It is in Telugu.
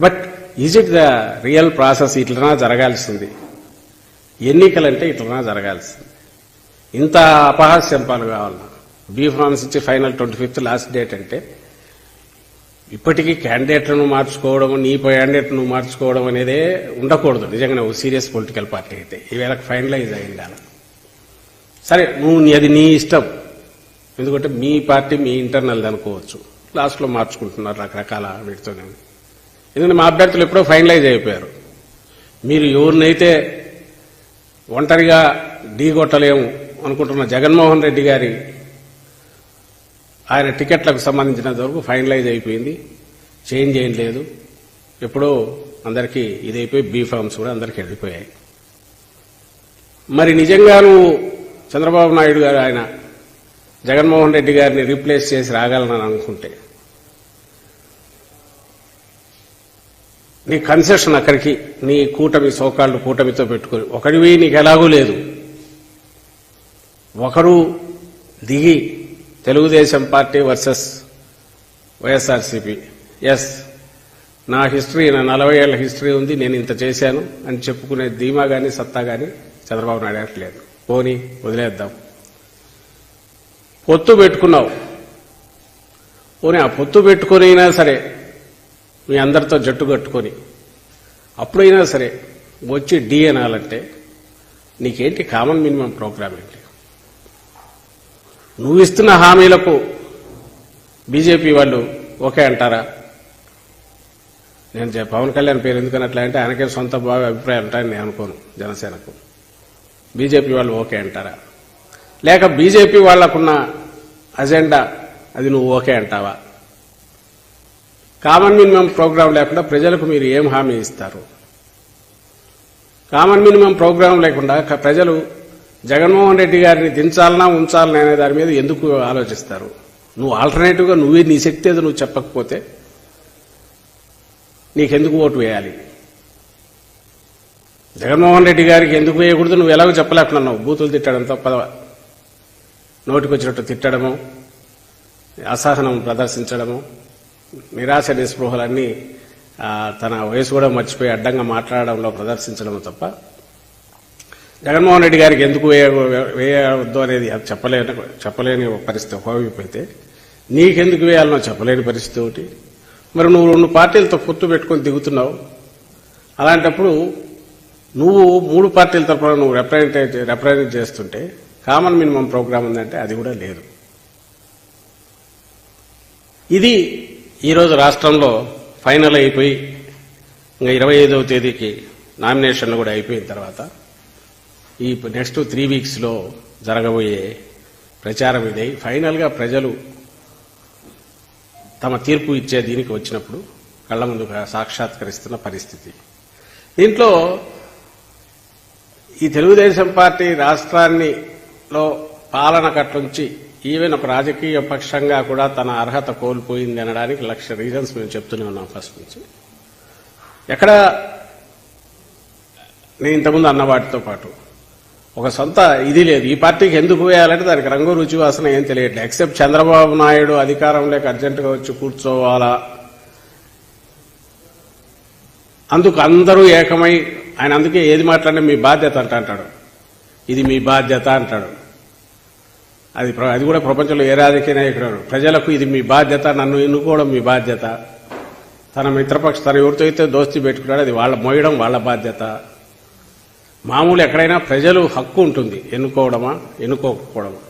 But is it the real process ఇట్లనా జరగాల్సింది? ఎన్నికలంటే ఇట్లనా జరగాల్సింది? ఇంత అపహాస్యం పాలు కావాలన్నా బీ ఫార్మ్స్ ఇచ్చి final twenty fifth last date అంటే ఇప్పటికీ క్యాండిడేట్లను మార్చుకోవడం నీ క్యాండిడేట్ను నువ్వు మార్చుకోవడం అనేదే ఉండకూడదు. నిజంగానే ఓ సీరియస్ పొలిటికల్ పార్టీ అయితే. ఈవేళ ఫైనలైజ్ అయింది? అలా సరే నువ్వు నీ- అది నీ ఇష్టం. ఎందుకంటే మీ పార్టీ మీ ఇంటర్నల్ అనుకోవచ్చు. లాస్ట్లో మార్చుకుంటున్నారు రకరకాల వీటితోనే. ఎందుకంటే మా అభ్యర్థులు ఎప్పుడో ఫైనలైజ్ అయిపోయారు. మీరు ఎవరినైతే ఒంటరిగా ఢీగొట్టలేము అనుకుంటున్న జగన్మోహన్ రెడ్డి గారి ఆయన టికెట్లకు సంబంధించినంత వరకు ఫైనలైజ్ అయిపోయింది. చేంజ్ ఏం లేదు. ఎప్పుడో అందరికీ ఇదైపోయి బీ ఫార్మ్స్ కూడా అందరికీ వెళ్ళిపోయాయి. మరి నిజంగా నువ్వు చంద్రబాబు నాయుడు గారు ఆయన జగన్మోహన్ రెడ్డి గారిని రీప్లేస్ చేసి రాగలనని అనుకుంటే నీ కన్సెషన్ అక్కడికి నీ కూటమి సోకాళ్ళు కూటమితో పెట్టుకుని. ఒకడివి నీకు ఎలాగూ లేదు. ఒకరు దిగి Telugu Desam party versus YSRCP. Yes నా హిస్టరీ నా నలభై ఏళ్ళ హిస్టరీ ఉంది నేను ఇంత చేశాను అని చెప్పుకునే ధీమా గాని సత్తా గాని చంద్రబాబు నాయుడు అడగట్లేదు పోనీ వదిలేద్దాం. పొత్తు పెట్టుకున్నావు. పోనీ ఆ పొత్తు పెట్టుకుని అయినా సరే మీ అందరితో జట్టు కట్టుకొని అప్పుడైనా సరే వచ్చి డి అనాలంటే నీకేంటి కామన్ మినిమం ప్రోగ్రామ్ ఏంటి? నువ్వు ఇస్తున్న హామీలకు బీజేపీ వాళ్ళు ఓకే అంటారా? నేను పవన్ కళ్యాణ్ పేరు ఎందుకని అట్లా అంటే ఆయనకే సొంత బాగా అభిప్రాయం ఉంటాయని నేను అనుకోను జనసేనకు. బీజేపీ వాళ్ళు ఓకే అంటారా? లేక బీజేపీ వాళ్ళకున్న అజెండా అది నువ్వు ఓకే అంటావా? కామన్ మినిమం ప్రోగ్రాం లేకుండా ప్రజలకు మీరు ఏం హామీ ఇస్తారు? కామన్ మినిమం ప్రోగ్రాం లేకుండా ప్రజలు జగన్మోహన్ రెడ్డి గారిని దించాలనా ఉంచాలనా అనే దాని మీద ఎందుకు ఆలోచిస్తారు? నువ్వు ఆల్టర్నేటివ్గా నువ్వే నీ శక్తి ఏదో నువ్వు చెప్పకపోతే నీకెందుకు ఓటు వేయాలి? జగన్మోహన్ రెడ్డి గారికి ఎందుకు వేయకూడదు? నువ్వు ఎలాగో చెప్పలేకున్నావు బూతులు తిట్టడం తప్ప నోటికొచ్చినట్టు తిట్టడము అసహనం ప్రదర్శించడము నిరాశ నిస్పృహలన్నీ తన వయసు కూడా మర్చిపోయి అడ్డంగా మాట్లాడడంలో ప్రదర్శించడం తప్ప జగన్మోహన్ రెడ్డి గారికి ఎందుకు వేయ వేయవద్దు అనేది అది చెప్పలేని చెప్పలేని పరిస్థితి ఒకవైపు నీకెందుకు వేయాలనో చెప్పలేని పరిస్థితి ఒకటి. మరి నువ్వు రెండు పార్టీలతో పొత్తు పెట్టుకొని దిగుతున్నావు. అలాంటప్పుడు నువ్వు మూడు పార్టీల తరఫున నువ్వు రిప్రజెంటేట్ రిప్రజెంట్ చేస్తుంటే కామన్ మినిమం ప్రోగ్రామ్ ఉందంటే అది కూడా లేదు. ఇది ఈరోజు రాష్ట్రంలో ఫైనల్ అయిపోయి ఇంకా ఇరవై ఐదవ తేదీకి నామినేషన్లు కూడా అయిపోయిన తర్వాత ఈ నెక్స్ట్ త్రీ వీక్స్లో జరగబోయే ప్రచారం ఇదే. ఫైనల్గా ప్రజలు తమ తీర్పు ఇచ్చే దీనికి వచ్చినప్పుడు కళ్ళ ముందు సాక్షాత్కరిస్తున్న పరిస్థితి. దీంట్లో ఈ తెలుగుదేశం పార్టీ రాష్ట్రాన్నిలో పాలన కట్లుంచి ఈవెన్ ఒక రాజకీయ పక్షంగా కూడా తన అర్హత కోల్పోయింది అనడానికి లక్ష రీజన్స్ మేము చెప్తూనే ఉన్నాం ఫస్ట్ నుంచి. ఎక్కడ నేను ఇంతకుముందు అన్న వాటితో పాటు ఒక సొంత ఇది లేదు. ఈ పార్టీకి ఎందుకు వేయాలంటే దానికి రంగు రుచి వాసన ఏం తెలియట్లేదు. ఎక్సెప్ట్ చంద్రబాబు నాయుడు అధికారంలోకి అర్జెంటుగా వచ్చి కూర్చోవాలా? అందుకు అందరూ ఏకమై ఆయన అందుకే ఏది మాట్లాడినా మీ బాధ్యత అంట అంటాడు. ఇది మీ బాధ్యత అంటాడు. అది ప్ర- అది కూడా ప్రపంచంలో ఏ రాజకీయ నాయకుడు ప్రజలకు ఇది మీ బాధ్యత నన్ను ఎన్నుకోవడం మీ బాధ్యత. తన మిత్రపక్ష తన ఎవరితో అయితే దోస్తీ పెట్టుకున్నాడు అది వాళ్ళ మోయడం వాళ్ళ బాధ్యత. మామూలు ఎక్కడైనా ప్రజలు హక్కు ఉంటుంది ఎన్నుకోవడమా ఎన్నుకోకపోవడమా.